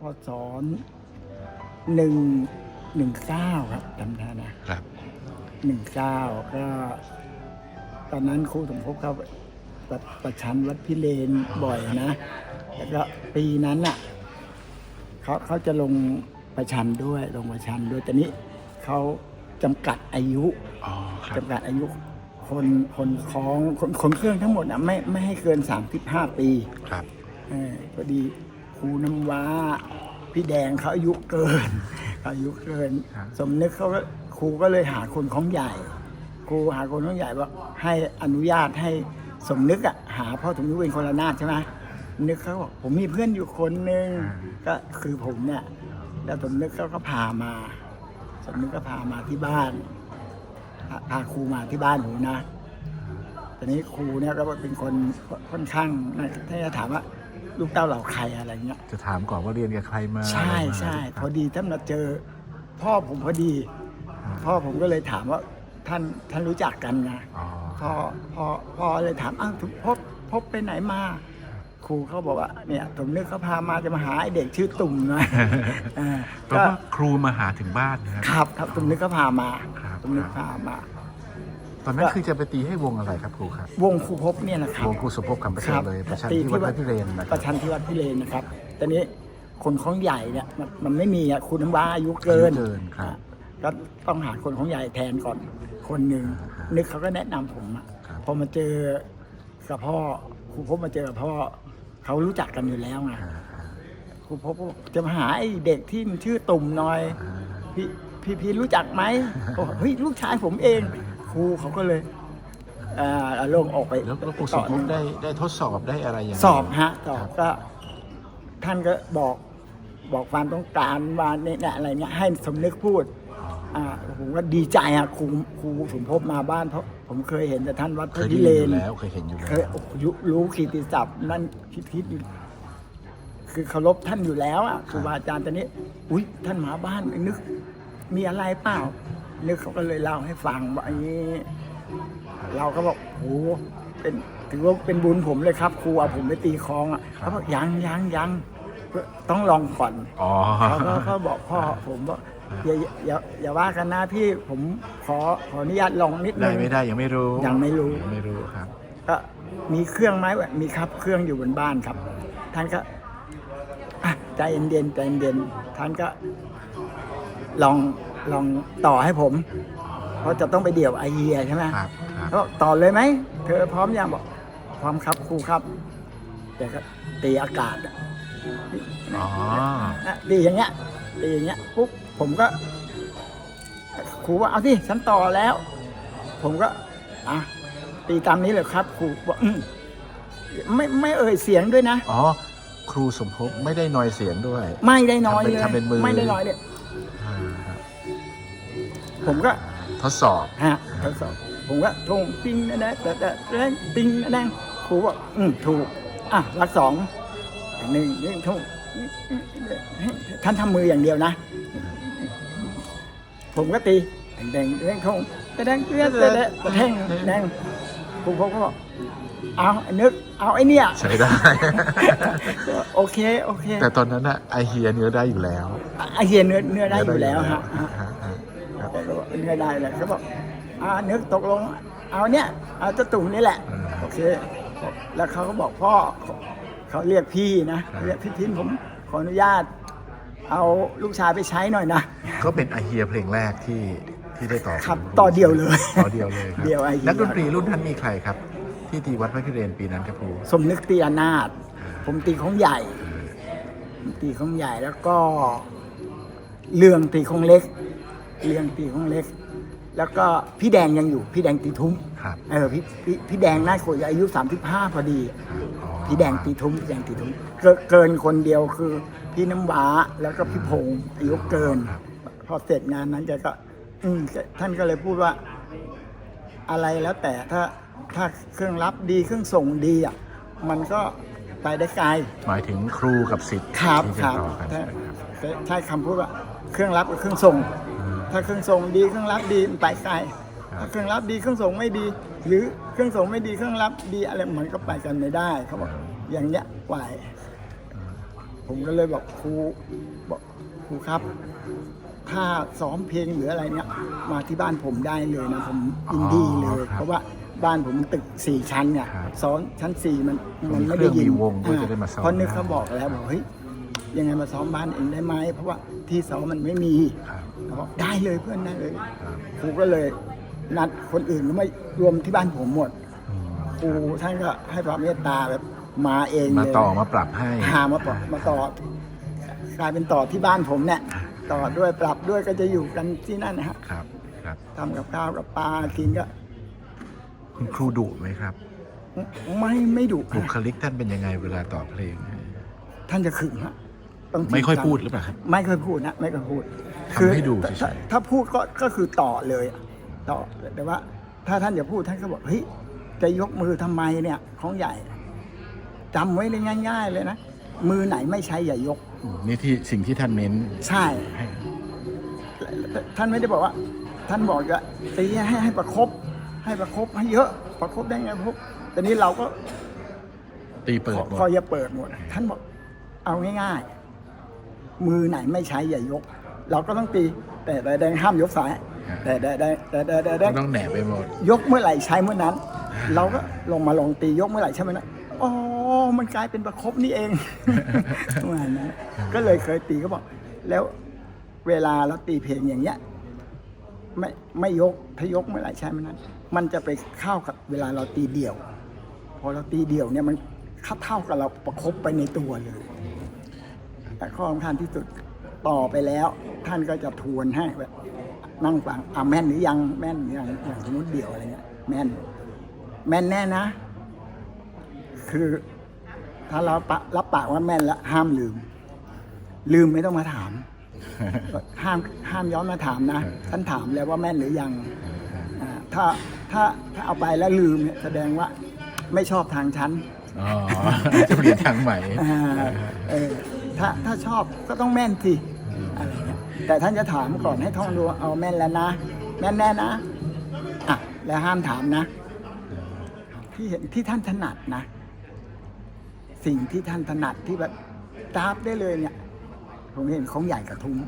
พศหนึ่งหนึ่งเก้าครับจำได้นะครับหนึ่งเก้าก็ตอนนั้นครูสมภพเขาประประชันวัดพิเรนบ่อยนะแล้วก็ปีนั้นน่ะเขาเขาจะลงประชันด้วยลงประชันด้วยแต่นี้เขาจำกัดอายุอ๋อครับ จำกัดอายุคนคนคล้องคนคนเครื่องทั้งหมดนะไม่ไม่ให้เกิน35ปี ครับ เออพอดี ครูน้ำว้า พี่แดงเขาอายุเกินเขาอายุเกินครับสมนึกเขาก็ครูก็เลยหาคนของใหญ่ ครูหาคนของใหญ่ว่าให้อนุญาตให้สมนึกอะหาพ่อสมนึกเป็นคนละนาดใช่ไหมนึกเขาบอกผมมีเพื่อนอยู่คนหนึ่งก็คือผมเนี่ยแล้วสมนึกเขาก็พามา สมนึกก็พามาที่บ้านพาพาครูมาที่บ้านผมนะตอนนี้ครูเนี่ยก็เป็นคนค่อนข้างนะถ้าจะถามว่า ลูกเต้าเหล่าใครอะไรเงี้ย จะถามก่อนว่าเรียนกับใครมาใช่อะไรมาใช่คพรับอดีท่านมาเจอพ่อผมพอดีอ่าพ่อผมก็เลยถามว่าท่านท่านรู้จักกันไงอ๋อพ่อพ่อพ่อเลยถามอ้าวทุกพบพบไปไหนมาครูเขาบอกว่าเนี่ยผมนึกเขาพามาจะมาหาไอ้เด็กชื่อตุ่มหนะแปลว่าครูมาหาถึงบ้านนะครับครับครับตุ่มนึกเขาพามาครับตุ่มนึกพามา ตอนนั้นคือจะไปตีให้วงอะไรครับครูครับวงครูพบเนี่ยนะครับวงครูสุภพคำประเสริฐเลยประชันตีที่วัดพระพิเรนนะคปรับ ระชันที่วัดพิเรนนะครับตอนนี้คนของใหญ่เนี่ยมันมันไม่มีอะคุณน้ำว้าอายุเกินอายุเกินครับก็ต้องหาคนของใหญ่แทนก่อน คนหนึ่งอ่าฮะนึกเขาก็แนะนำผมอะครับ พอมาเจอกับพ่อครูพบมาเจอกับพ่อเขารู้จักกันอยู่แล้วไงอ่าครูพบก็บอกจะมาหาไอ้เด็กที่มันชื่อตุ่มหน่อยอ่าพี่พี่พี่รู้จักไหมบอกเฮ้ยลูกชายผมเอง ครูเขาก็เลยอ่าลงออกไปแล้วแล้วครูสุภพได้ได้ทดสอบได้อะไรอย่างไรสอบฮะสอครับบก็ท่านก็บอกบอกความต้องการว่าเนี่ยเนี่ยอะไรเนี่ยให้สมนึกพูดอ่าผมก็ดีใจอะครูครูสมภพมาบ้านเพราะผมเคยเห็นแต่ท่านวัดพเคระยได้พิยินเรอนยู่แล้วเคยเห็นอยู่เคแล้ยว โอ้โหยุรู้ขีติศัพท์นั่นคิดคิดอยู่คือเคารพท่านอยู่แล้วอะครูบาอาจารย์ตอนนี้ อุ้ยท่านมาบ้านนึก มีอะไรเปล่า นึกเขาก็เลยเล่าให้ฟังว่าอันนี้ เราก็บอกโอ้เป็นถือว่าเป็นบุญผมเลยครับ ครูเอาผมไปตีคลองอะเขาบอกยังยังยังต้องลองก่อนอ๋อเขาก็เขาบอกพ่อผมว่าอย่าอย่าอย่าว่ากันนะพี่ผมขอขออนุญาตลองนิดนึได้งไม่ได้ยังไม่รู้ยังไม่รู้ ยังไม่รู้ครับ ก็มีเครื่องไหมวะมีครับเครื่องอยู่บนบ้านครับ ท่านก็อะใจเย็นๆใจเย็นๆท่านก็ลอง ลองต่อให้ผม เพราะจะต้องไปเดี่ยวไอเฮียใช่ไหมครับครับเขาบอกต่อเลยไหม เธอพร้อมยังบอก พร้อมครับครูครับ แต่ก็ตีอากาศอะอ๋อนะตีอย่างเงี้ยตีอย่างเงี้ยปุ๊บผมก็ครูว่าเอาที่ฉันต่อแล้ว ผมก็อะตีตามนี้เลยครับครูบอกอืมไม่ไม่เอ่ยเสียงด้วยนะ อ๋อ ครูสมภพไม่ได้นอยเสียงด้วย ไม่ได้น้อยเลยทำเป็นมือ ไม่ได้น้อยเลยอ่าครับ ผมก็ทดสอบฮะทดสอบผมก็ทงติ้งนะนะแต่แต่แรงติ้งนะนะครูบอกอืมถูก อะรักสองหนึ่งหนึ่งทงท่านทำมืออย่างเดียวนะ ผมก็ตีแดงแดงทงแดงเตี้ยแดงแดงแดงครูผมก็บอกเอาไอ้นึก เอาไอ้เนี่ยใช้ได้ โอเค โอเค แต่ตอนนั้นอะไอเฮียเนื้อได้อยู่แล้วไอเฮียเนื้อเนื้อได้อยู่แล้วฮะฮะฮะครับ แต่ก็บอกเนื้อได้เลยเขาบอกอ่านึกตกลง เอาเนี่ยเอาเจ้าตุ่มนี่แหละอืมโอเคแล้วเขาก็บอกพ่อเขาเรียกพี่นะครับเรียกพี่พินผมขออนุญาต เอาลูกชายไปใช้หน่อยนะก็เป็นไอเฮียเพลงแรกที่ที่ได้ต่อครับต่อเดียวเลยต่อเดียวเลยครับเดียวไอเฮียนักดนตรีรุ่นนั้นมีใครครับ ที่ตีวัดพระพิเรนปีนั้นครับครูสมนึกตีอนาถผมตีของใหญ่ผมตีของใหญ่แล้วก็เรื่องตีของเล็ก เรื่องตีของเล็ก แล้วก็พี่แดงยังอยู่ พี่แดงตีทุ้มครับเออพี่พี่พี่แดงน่าจะอายุ 35 พอดี อ๋อพี่แดงตีทุ้มพี่แดงตีทุ้มเกินเกินคนเดียวคือพี่น้ำว้าแล้วก็พี่พงษ์อายุเกิน พอเสร็จงานนั้นแกก็ อืมท่านก็เลยพูดว่า อะไรแล้วแต่ถ้าถ้าเครื่องรับดีเครื่องส่งดีอะมันก็ไปได้ไกล หมายถึงครูกับศิษย์ครับที่คจะรับต่อกันถ้าใช่ไหมครับ ใช้คำพูดว่าเครื่องรับกับเครื่องส่งอืม ถ้าเครื่องส่งดีเครื่องรับดีมันไปไกลครับถ้าเครื่องรับดีเครื่องส่งไม่ดี หรือเครื่องส่งไม่ดีเครื่องรับดีอะไรมันก็ไปกันไม่ได้เขาบอกอย่างเนี้ยไหวผมก็เลยบอกครูบอกครูครับ ถ้าซ้อมเพลงหรืออะไรเนี่ยมาที่บ้านผมได้เลยนะผมยินดีเลยครับเพราะว่าบ้านผมมันตึกสี่ชั้นเนี่ยครับซ้อนชั้นสี่มันมีมันไม่ได้ยินเครื่องมีวงก็จะได้มาซ้อมเพราะนึกได้เขาบอกแล้วบอกเฮ้ยยังไงมาซ้อมบ้านเองได้ไหมเพราะว่าที่ซ้อมมันไม่มีครับ เขาบอกได้เลยเพื่อนได้เลยครับครูก็เลยนัดคนอื่นก็ไม่รวมที่บ้านผมหมดอืมครูท่านก็ให้ความเมตตาแบบมาเองเลยมาต่อมาปรับให้หามาต่อมาต่อกลายเป็นต่อที่บ้านผมเนี่ยต่อด้วยปรับด้วยก็จะอยู่กันที่นั่นนะฮะครับ ครับทำกับข้าวกับปลากินก็ คุณครูดุไหมครับ ไม่ไม่ดุบุคลิกท่านเป็นยังไงเวลาต่อเพลง ท่านจะขึงฮะ ต้องจริงไม่ค่อยจังพูดหรือเปล่าครับ ไม่เคยพูดนะไม่เคยพูดทำให้ดูถ้าเฉยๆ ถ้าถ้าพูดก็ก็คือต่อเลยอะต่อแต่ว่า ถ้าท่านอย่าพูดท่านก็บอกเฮ้ยจะยกมือทำไมเนี่ย ของใหญ่จำไว้เลยง่าย ๆ เลยนะมือไหนไม่ใช้อย่ายก อืมนี่ที่สิ่งที่ท่านเน้นใช่ ให้ท่านไม่ได้บอกว่า ท่านบอกจะตีให้ให้ประคบ ให้ประคบให้เยอะ ประคบได้ไงประคบแต่นี้เราก็ตีเปิดหมด คอยจะเปิดหมด ท่านบอกเอาง่ายๆ มือไหนไม่ใช้อย่ายก เราก็ต้องตีแต่แต่แดงห้ามยกซ้าย แต่แต่แต่แต่แต่แต่แต่ต้องแหนไปหมด ยกเมื่อไหร่ใช้เมื่อนั้น เราก็ลงมาลองตียกเมื่อไหร่ใช่ไหมนะอ๋อมันกลายเป็นประคบนี่เองประมาณนั้นก็เลยเคยตีก็บอก แล้วเวลาเราตีเพลงอย่างเงี้ยไม่ไม่ยกถ้ายกเมื่อไหร่ใช่ไหมนั้น มันจะไปเข้ากับเวลาเราตีเดี่ยว พอเราตีเดี่ยวเนี่ยมันเข้าเท่ากับเราประคบไปในตัวเลย แต่ข้อสำคัญที่สุดต่อไปแล้ว ท่านก็จะทวนให้แบบนั่งฟังอะแม่นหรือยังแม่นหรือยังอย่างสมมติเดี่ยวอะไรเงี้ยแม่น แม่นแน่นะ คือ ถ้าเราปะรับปากว่าแม่นแล้วห้ามลืม ลืมไม่ต้องมาถาม ห้ามห้ามย้อนมาถามนะท่านถามแล้วว่าแม่นหรือยังอ่าถ้าถ้าถ้าเอาไปแล้วลืมเนี่ยแสดงว่าไม่ชอบทางชั้นอ๋อจะเปลี่ยนทางใหม่อ่าเออ ถ้าถ้าชอบก็ต้องแม่นสิอะไรเงี้ยแต่ท่านจะถามก่อนให้ท่องดูว่าเอาแม่นแล้วนะ แม่นแน่นะอะแล้วห้ามถามนะ ที่เห็นที่ท่านถนัดนะ สิ่งที่ท่านถนัดที่แบบตราบได้เลยเนี่ย ผมเห็นของใหญ่กระทุ้ม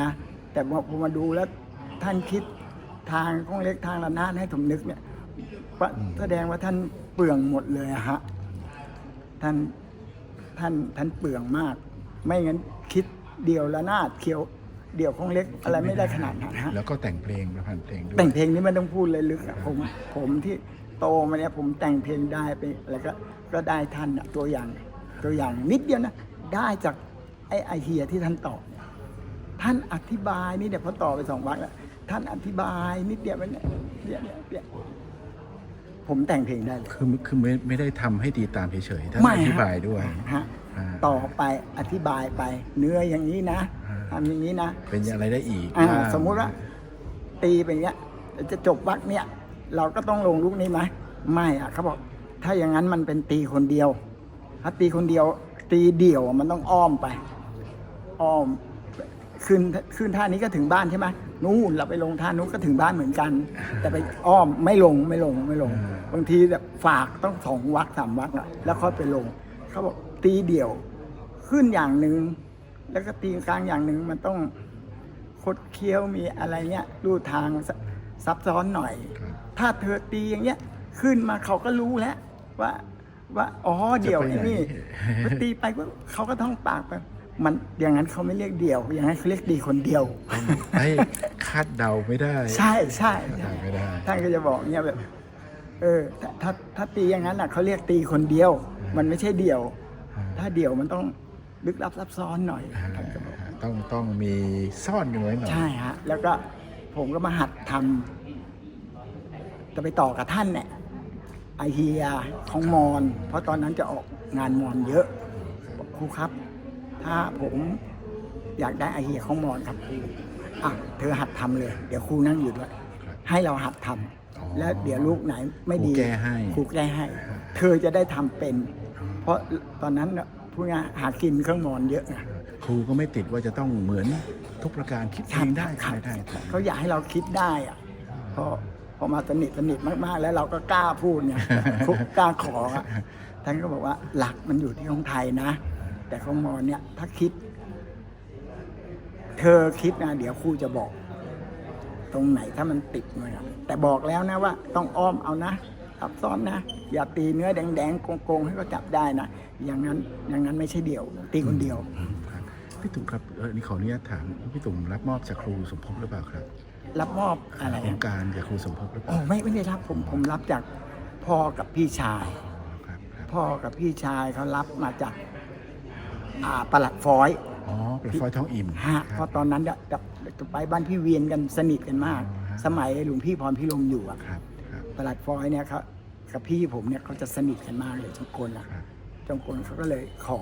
นะ แต่พอผมมาดูแล้วท่านคิดทางของเล็กทางระนาดให้ผมนึกเนี่ยว่าแสดงว่าท่านเปลืองหมดเลยอะฮะท่านท่านท่านเปลืองมาก ไม่งั้นคิดเดี่ยวละนาดเคียวเดี่ยวของเล็กอะไรไม่ได้ขนาดนั้นฮะแล้วก็แต่งเพลงประพันธ์เพลงด้วยแต่งเพลงนี้ไม่ต้องพูดเลยลึกอะผมผมที่โตมาเนี่ยผมแต่งเพลงได้ไปแล้วก็ก็ได้ท่านอะตัวอย่างตัวอย่างนิดเดียวนะได้จากไอ้ไอเฮียที่ท่านตอบเนี่ยท่านอธิบายนี่เดี๋ยวพอต่อไปสองวรรคแล้วท่านอธิบายนิดเดียวไปเนี่ยเนี่ยเนี่ยเนี่ยผมแต่งเพลงได้เลยคือคือไม่ไม่ได้ทำให้ตีตามเฉยๆท่านไม่อฮะธิบายด้วยฮะอ่า ต่อไปอธิบายไป เนื้ออย่างนี้นะอ่าทำอย่างนี้นะเป็นอะไรได้อีกอ่าบ้งสมมุติว่า ตีไปอย่างเงี้ยจะจบวักเนี่ยเราก็ต้องลงลูกนี้ไหมไม่อะเขาบอก ถ้าอย่างนั้นมันเป็นตีคนเดียว ถ้าตีคนเดียว ตีเดี่ยวอะมันต้องอ้อมไป อ้อมขึ้นขึ้นท่านี้ก็ถึงบ้านใช่ไหมนู่นเราไปลงท่านู้นก็ถึงบ้านเหมือนกัน แต่ไปอ้อมไม่ลงไม่ลงไม่ลง บางทีแบบฝากต้องสองวักสามวักอะแล้วค่อยไปลงเขาบอก ตีเดี่ยวขึ้นอย่างหนึ่งแล้วก็ตีกลางอย่างหนึ่งมันต้องคดเคี้ยวมีอะไรเงี้ยรูทางซซับซ้อนหน่อย ถ้าเธอตีอย่างเงี้ย ขึ้นมาเขาก็รู้แล้วว่าว่าอ๋อเดี่ยวไอ้นี่พอตีไปก็เขาก็ท่องปากไปมันอย่างนั้นเขาไม่เรียกเดี่ยว อย่างนั้นเขาเรียกดีคนเดียวไอ้คาดเดาไม่ได้ ใช่ใช่คาดเดาไม่ได้ท่านก็จะบอกเงี้ยแบบ เออถ้าถ้าถ้าตีอย่างนั้นอะเขาเรียกตีคนเดียว มันไม่ใช่เดี่ยว ถ้าเดี่ยวมันต้องลึกลับซับซ้อนหน่อยท่านก็บอกต้องต้องมีซ่อนกันไว้หน่อย ใช่ฮะ แล้วก็ผมก็มาหัดทำจะไปต่อกับท่านเนี่ยไอเฮียของมอน เพราะตอนนั้นจะออกงานมอนเยอะบอกครูครับ ถ้าผมอยากได้ไอเฮียของมอนครับครูอะเธอหัดทำเลย เดี๋ยวครูนั่งอยู่ด้วยให้เราหัดทำอ๋อแล้วเดี๋ยวลูกไหนไม่ดีครูแก้ให้ครูแก้ให้ เธอจะได้ทำเป็น เพราะตอนนั้นน่ะพูดง่ายๆหากินเครื่องมอนเยอะไงครูก็ไม่ติดว่าจะต้องเหมือนทุกประการคิดเองได้ครับใช่ได้เขาอยากให้เราคิดได้อะพอพอมาสนิทสนิทมากๆ แล้วเราก็กล้าพูดเนี่ยทุกกล้าขออะท่านก็บอกว่าหลักมันอยู่ที่ของไทยนะ แต่แต่ของมอเนี่ยถ้าคิด เธอคิดนะเดี๋ยวครูจะบอก ตรงไหนถ้ามันติดมาอะแต่บอกแล้วนะว่า ต้องอ้อมเอานะ ซับซ้อนนะ อย่าตีเนื้อแดงๆโกงๆให้เขาจับได้นะ อย่างนั้นอย่างนั้นไม่ใช่เดี่ยว ตีคนเดียวครับพี่ตุ่มครับเออนี่ขออนุญาตถามพี่ตุ่มรับมอบจากครูสมภพหรือเปล่าครับรับมอบอะไรโครอะงการจากครูสมภพหรือเปโอ้ล่าไม่ไม่ได้รับผมผมรับจากพ่อกับพี่ชาย ครับครับพ่อกับพี่ชายเขารับมาจากอ่าประหลัดฟอย อ๋อเป็นฟอยท้องอิ่มฮะคเพรับ ราะตอนนั้นจะจะจะไปบ้านพี่เวียนกันสนิทกันมาก อ๋อฮะ สมัยหลวงพี่พรพิรมอยู่อะครับครับ ประหลัดฟอยเนี่ยเขากับพี่ผมเนี่ยเขาจะสนิทกันมากเลยทุกคนอะครับจงกลเขาก็เลยขอ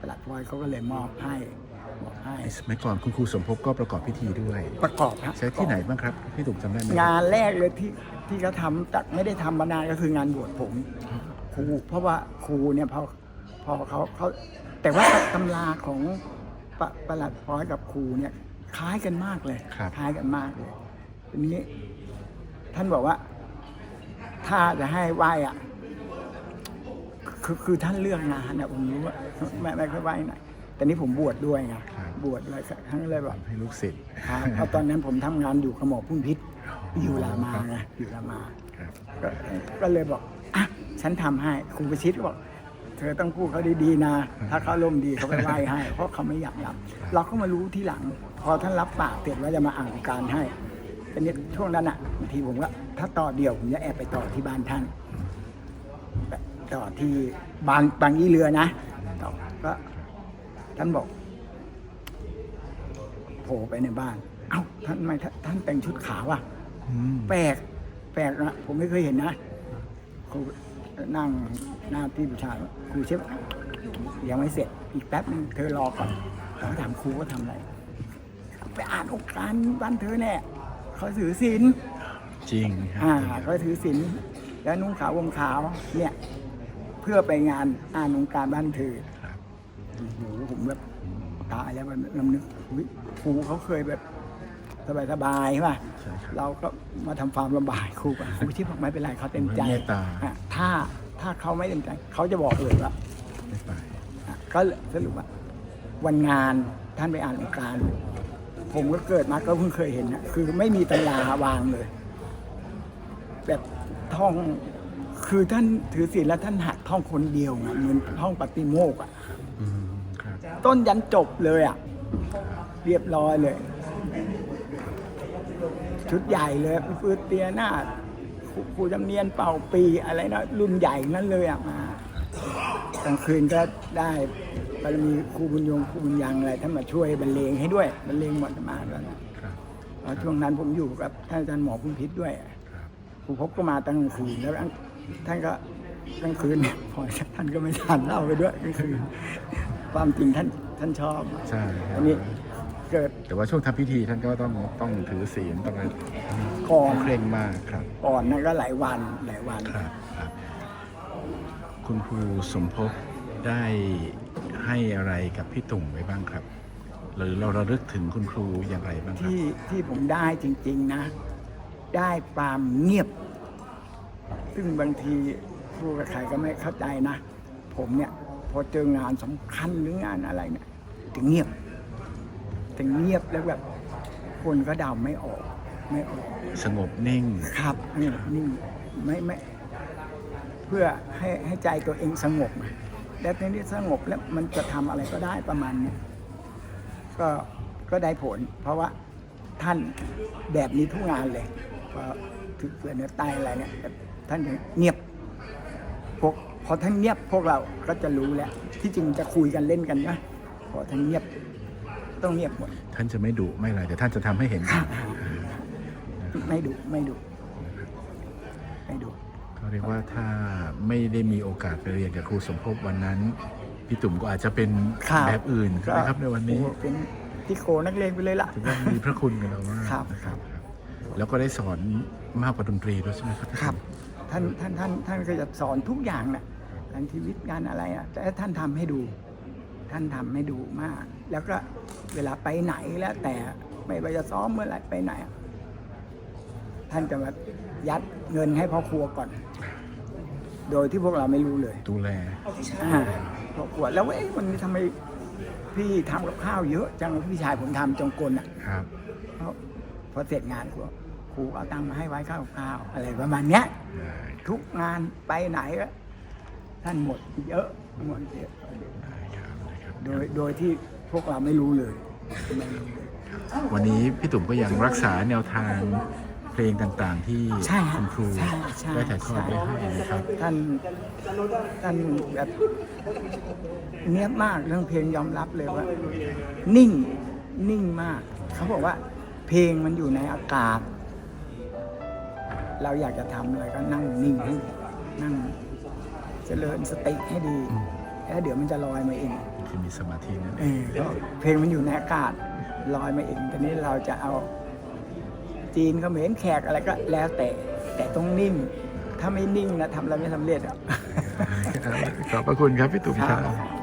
ประหลัดฟอยเขาก็เลยมอบให้มอบให้ในสมัยก่อนคุณครูสมภพก็ประกอบพิธีด้วย ประกอบฮะใช้ที่ไหนบ้างครับพี่ตุ่มจำได้ไหมงานแรกเลยที่ที่เขาทำแต่ไม่ได้ทำมานานก็คืองานบวชผมครูเพราะว่าครูเนี่ยพอพอเขาเขาแต่ว่าตำราของปะประหลัดฟอยกับครูเนี่ยคล้ายกันมากเลยครับคล้ายกันมากเลยทีนี้ท่านบอกว่า ถ้าจะให้ไหวอะคือคือท่านเลือกงานนะผมรู้ว่าไม่ไม่ค่อยไหวไหนแต่นี่ผมบวชด้วยไงครับบวชเลยท่านก็เลยแบบให้ลูกศิษย์ครับเพราะตอนนั้นผมทำงานอยู่กับหมอพุ่งพิษอยู่รามาไงอยู่รามาครับก็ก็เลยบอกอะฉันทำให้ครูประชิดก็บอกเธอต้องพูดเขาดีๆนะ ถ้าเขาลมณ์ดีเขาไปไหว้ให้ เพราะเขาไม่อยากรับ เราก็มารู้ที่หลัง พอท่านรับปากเสร็จว่าจะมาอ่านการให้ แต่นี้ช่วงนั้นอะบางทีผมก็ถ้าต่อเดียวผมจะแอบไปต่อที่บ้านท่าน ต่อที่บางบางยี่เรือนะต่อก็ท่านบอกโผล่ไปในบ้าน เอ้าท่านทำไม่ท่านแต่งชุดขาวอะอืมแปลกแปลกนะผมไม่เคยเห็นนะครูนั่งหน้าที่ผู้ชายครูเชฟยังไม่เสร็จอีกแป๊บนึงเธอรอก่อนเขาถามครูว่าทำอะไรไปอ่านองค์การบ้านเธอแน่ เขาถือศีลจริงครัอ่าบเขาถือศีลแล้วนุ่งขาววงขาวเนี่ย เพื่อไปงานอ่านองค์การบ้านเธอครับโอ้โหผมแบบตายแล้วมันลำนึกอุ๊ยครูเขาเคยแบบสบายๆใช่ป่ะ ใช่ครับ เราก็มาทำความลำบากครูป่ะครูที่บอกไม่เป็นไรเขาเต็มใจเมตตา อะถ้าถ้าเขาไม่เต็มใจ เขาจะบอกเลยว่า ไม่ไปอะก็สรุปว่าวันงานท่านไปอ่านองค์การ ผมก็เกิดมาก็เพิ่งเคยเห็นนะคือไม่มีตำราวางเลย แบบท่องคือท่านถือศีลแล้วท่านหัดท่องคนเดียวไงเหมือนท่องปฏิโมกข์อะอืมครับต้นยันจบเลยอะเรียบร้อยเลย ชุดใหญ่เลยปืนเตียหน้าครูครูจำเนียนเป่าปีอะไรนะรุ่นใหญ่นั้นเลยอะมากลางคืนก็ได้บารมีครูบุญยงครูบุญยังอะไรท่านมาช่วยบรรเลงให้ด้วยบรรเลงหมดมาแล้วนะครับเพราะช่วงนั้นผมอยู่กับท่านอาจารย์หมอพุ่มพิษด้วยครับครูพบก็มาตั้งกลางคืนแล้วท่านก็กลางคืนเนี่ยพอท่านก็ไม่ทานเหล้าไปด้วยกลางคืนความจริงท่านท่านชอบใช่ครัอับนนี้เกิดแต่ว่าช่วงทำพิธีท่านก็ต้องต้องถือศีลต้องอะไรก่อนเคร่งมากครับก่อนนั่นก็หลายวันหลายวันครับครับ คุณครูสมภพได้ ให้อะไรกับพี่ตุ่มไว้บ้างครับ หรือเราระลึกถึงคุณครูอย่างไรบ้างครับที่ที่ผมได้จริง ๆนะ ได้ความเงียบ ซึ่งบางทีครูกับใครก็ไม่เข้าใจนะ ผมเนี่ยพอเจองานสำคัญหรืองานอะไรเนี่ยถึงเงียบถึงเงียบแล้วแบบคนก็เดาไม่ออกไม่ออก สงบนิ่ง ครับนี่นี่ไม่ไม่เพื่อให้ให้ใจตัวเองสงบไง แล้วทีนี้สงบแล้วมันจะทำอะไรก็ได้ประมาณเนี้ยก็ก็ได้ผล เพราะว่าท่านแบบนี้ทุกงานเลยพอถึงเกิดเนื้อตายอะไรเนี่ยท่านจะเงียบพวกพอท่านเงียบพวกเราก็จะรู้แล้ว ที่จริงจะคุยกันเล่นกันนะพอท่านเงียบต้องเงียบหมด ท่านจะไม่ดุไม่อะไรแต่ท่านจะทำให้เห็น ไม่ดุไม่ดุไม่ดุ เขาเรียกว่าถ้าไม่ได้มีโอกาสไปเรียนกับครูสมภพวันนั้น พี่ตุ่มก็อาจจะเป็นครับ แบบอื่นนะครับในวันนี้ โอ้โหเป็นที่โกนักเลงไปเลยล่ะ ถือว่ามีพระคุณกับเรามากครับ นะครับแล้วก็ได้สอนมากกว่าดนตรีด้วยใช่ไหมครับครับ ท่านท่านท่านท่านก็จะสอนทุกอย่างนะทางชีวิตงานอะไรอะแต่ท่านทำให้ดู ท่านทำให้ดูมาก แล้วก็เวลาไปไหนแล้วแต่ไม่ว่าจะซ้อมเมื่อไหร่ไปไหนอะท่านจะมา ยัดเงินให้พ่อครัวก่อน โดยที่พวกเราไม่รู้เลยดูแล อ่าพอกวดแล้วเอ๊ะวันนี้ทำไมพี่ทำกับข้าวเยอะจังพี่ชายผมทำจงกลอะ ครับเพราะพอเสร็จงานครูครูเอาตังค์มาให้ไว้ข้าวข้าวอะไรประมาณเนี้ย ได้ครับทุกงานไปไหนก็ท่านหมดเยอะหมดเยอะ ได้ครับได้ครับ โดยโดยที่พวกเราไม่รู้เลยไม่รู้เลยวันนี้พี่ตุ่มก็ยังรักษาแนวทาง เพลงต่างๆ ที่ใช่ฮะคุณครูใช่ใช่ ได้ถ่ายทอดไว้ให้นะครับ ท่านท่านแบบเนี้ยบมากเรื่องเพลงยอมรับเลยว่า นิ่งนิ่งมาก เขาบอกว่า เพลงมันอยู่ในอากาศ เราอยากจะทำอะไรก็นั่งนิ่งให้นั่งเจริญสติให้ดี อืม แล้วเดี๋ยวมันจะลอยมาเองคือมีสมาธินั่นเออก็เพลงมันอยู่ในอากาศลอยมาเองทีนี้เราจะเอา จีนเขมรแขกอะไรก็แล้วแต่ แต่ต้องนิ่ง ถ้าไม่นิ่งนะทำอะไรไม่สำเร็จอะขอบพระคุณครับพี่ตุ่มคครัรับบ